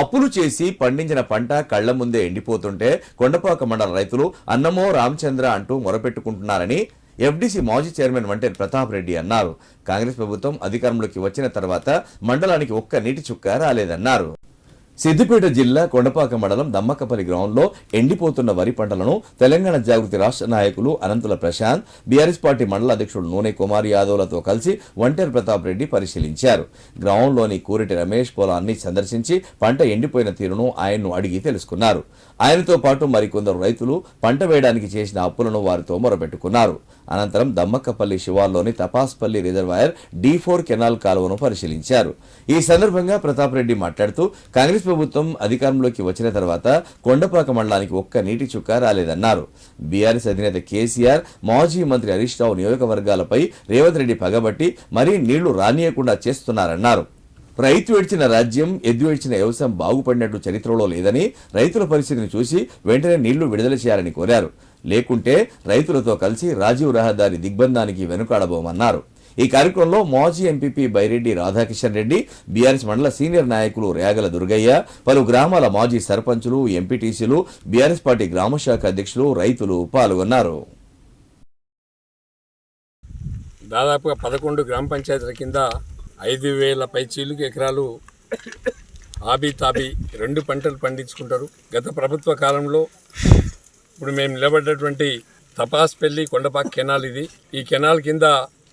అప్పులు చేసి పండించిన పంట కళ్ళ ముందే ఎండిపోతుంటే కొండపాక మండల రైతులు అన్నమో రామచంద్ర అంటూ మొరపెట్టుకుంటున్నారని ఎఫ్డీసీ మాజీ చైర్మన్ వంటే ప్రతాప్ రెడ్డి అన్నారు. కాంగ్రెస్ ప్రభుత్వం అధికారంలోకి వచ్చిన తర్వాత మండలానికి ఒక్క నీటి చుక్క రాలేదన్నారు. సిద్దిపేట జిల్లా కొండపాక మండలం దమ్మకపల్లి గ్రౌండ్లో ఎండిపోతున్న వరి పంటలను తెలంగాణ జాగృతి రాష్ట్ర నాయకులు అనంతుల ప్రశాంత్ బీఆర్ఎస్ పార్టీ మండల అధ్యక్షుడు నూనె కుమార్ యాదవ్లతో కలిసి ఒంటేరు ప్రతాప్ రెడ్డి పరిశీలించారు. గ్రౌండ్లోని కూరిటి రమేష్ పొలాన్ని సందర్శించి పంట ఎండిపోయిన తీరును ఆయన్ను అడిగి తెలుసుకున్నారు. ఆయనతో పాటు మరికొందరు రైతులు పంట వేయడానికి చేసిన అప్పులను వారితో మొరబెట్టుకున్నారు. అనంతరం Dammakkapalli శివార్లోని Tapaspalli reservoir D four canal కాలువను పరిశీలించారు. ఈ సందర్భంగా ప్రతాప్ రెడ్డి మాట్లాడుతూ కాంగ్రెస్ ప్రభుత్వం అధికారంలోకి వచ్చిన తర్వాత కొండపాక మండలానికి ఒక్క నీటి చుక్క రాలేదన్నారు. బీఆర్ఎస్ అధినేత కేసీఆర్ మాజీ మంత్రి హరీష్ రావు నియోజకవర్గాలపై రేవంత్ రెడ్డి పగబట్టి మరీ నీళ్ళు రానియకుండా చేస్తున్నారన్నారు. రైతు ఏడ్చిన రాజ్యం ఎద్దు ఏడ్చిన వ్యవసాయం బాగుపడినట్టు చరిత్రలో లేదని రైతుల పరిస్థితిని చూసి వెంటనే నీళ్ళు విడుదల చేయాలని కోరారు. లేకుంటే రైతులతో కలిసి రాజీవ్ రహదారి దిగ్బంధానికి వెనుకాడబోమన్నారు. ఈ కార్యక్రమంలో మాజీ ఎంపీపీ బైరెడ్డి రాధాకిషన్ రెడ్డి బీఆర్ఎస్ మండల సీనియర్ నాయకులు రేగల దుర్గయ్య పలు గ్రామాల మాజీ సర్పంచులు ఎంపీటీసీలు బీఆర్ఎస్ పార్టీ గ్రామశాఖ అధ్యక్షులు రైతులు పాల్గొన్నారు. దాదాపుగా పదకొండు గ్రామ పంచాయతీల కింద ఐదు వేల పైచీలకు ఎకరాలు ఆబీ తాబీ రెండు పంటలు పండించుకుంటారు. గత ప్రభుత్వ కాలంలో ఇప్పుడు మేము నిలబడ్డటువంటి తపాస్పల్లి కొండపాక కెనాల్ ఇది. ఈ కెనాల్ కింద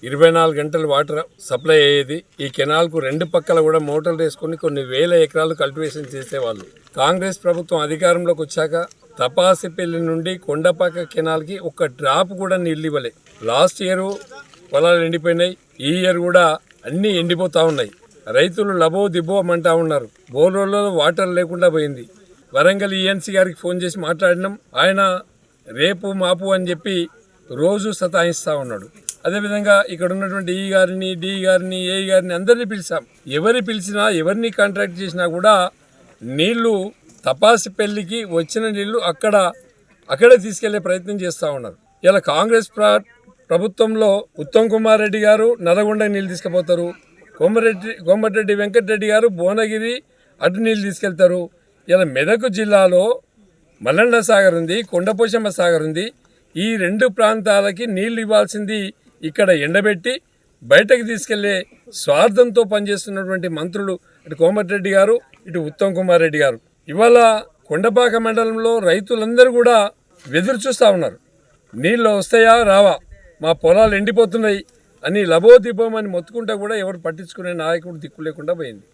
ఇరవై నాలుగు గంటలు వాటర్ సప్లై అయ్యేది. ఈ కెనాల్కు రెండు పక్కల కూడా మోటార్లు వేసుకొని కొన్ని వేల ఎకరాలు కల్టివేషన్ చేసేవాళ్ళు. కాంగ్రెస్ ప్రభుత్వం అధికారంలోకి వచ్చాక తపాసిపల్లి నుండి కొండపాక కెనాల్కి ఒక డ్రాప్ కూడా నీళ్ళు ఇవ్వలే. లాస్ట్ ఇయర్ పొలాలు ఎండిపోయినాయి. ఈ ఇయర్ కూడా అన్నీ ఎండిపోతూ ఉన్నాయి. రైతులు లబో దిబ్బోమంటా ఉన్నారు. బోర్లలో వాటర్ లేకుండా పోయింది. వరంగల్ ఈఎన్సీ గారికి ఫోన్ చేసి మాట్లాడినాం. ఆయన రేపు మాపు అని చెప్పి రోజు సతాయిస్తూ ఉన్నాడు. అదేవిధంగా ఇక్కడ ఉన్నటువంటి ఈ గారిని డి గారిని ఏ గారిని అందరినీ పిలిచాం. ఎవరిని పిలిచినా ఎవరిని కాంట్రాక్ట్ చేసినా కూడా నీళ్ళు తపాసి పెళ్ళికి వచ్చిన నీళ్ళు అక్కడ అక్కడే తీసుకెళ్ళే ప్రయత్నం చేస్తూ ఉన్నారు. ఇలా కాంగ్రెస్ ప్రభుత్వంలో ఉత్తమ్ కుమార్ రెడ్డి గారు నల్గొండ నీళ్ళు తీసుకుపోతారు. కోమరెడ్డి కోమటిరెడ్డి వెంకటరెడ్డి గారు భువనగిరి అటు నీళ్ళు తీసుకెళ్తారు. ఇలా మెదక్ జిల్లాలో మల్లన్న సాగర్ ఉంది కొండపోషమ్మ సాగర్ ఉంది. ఈ రెండు ప్రాంతాలకి నీళ్ళు ఇవ్వాల్సింది ఇక్కడ ఎండబెట్టి బయటకు తీసుకెళ్ళే స్వార్థంతో పనిచేస్తున్నటువంటి మంత్రులు ఇటు కోమటిరెడ్డి గారు ఇటు ఉత్తమ్ కుమార్ రెడ్డి గారు. ఇవాళ కొండపాక మండలంలో రైతులందరూ కూడా ఎదురు చూస్తూ ఉన్నారు. నీళ్ళు వస్తాయా రావా? మా పొలాలు ఎండిపోతున్నాయి అని లబోదీపం అని మొత్తుకుంటా కూడా ఎవరు పట్టించుకునే నాయకుడు దిక్కు లేకుండా పోయింది.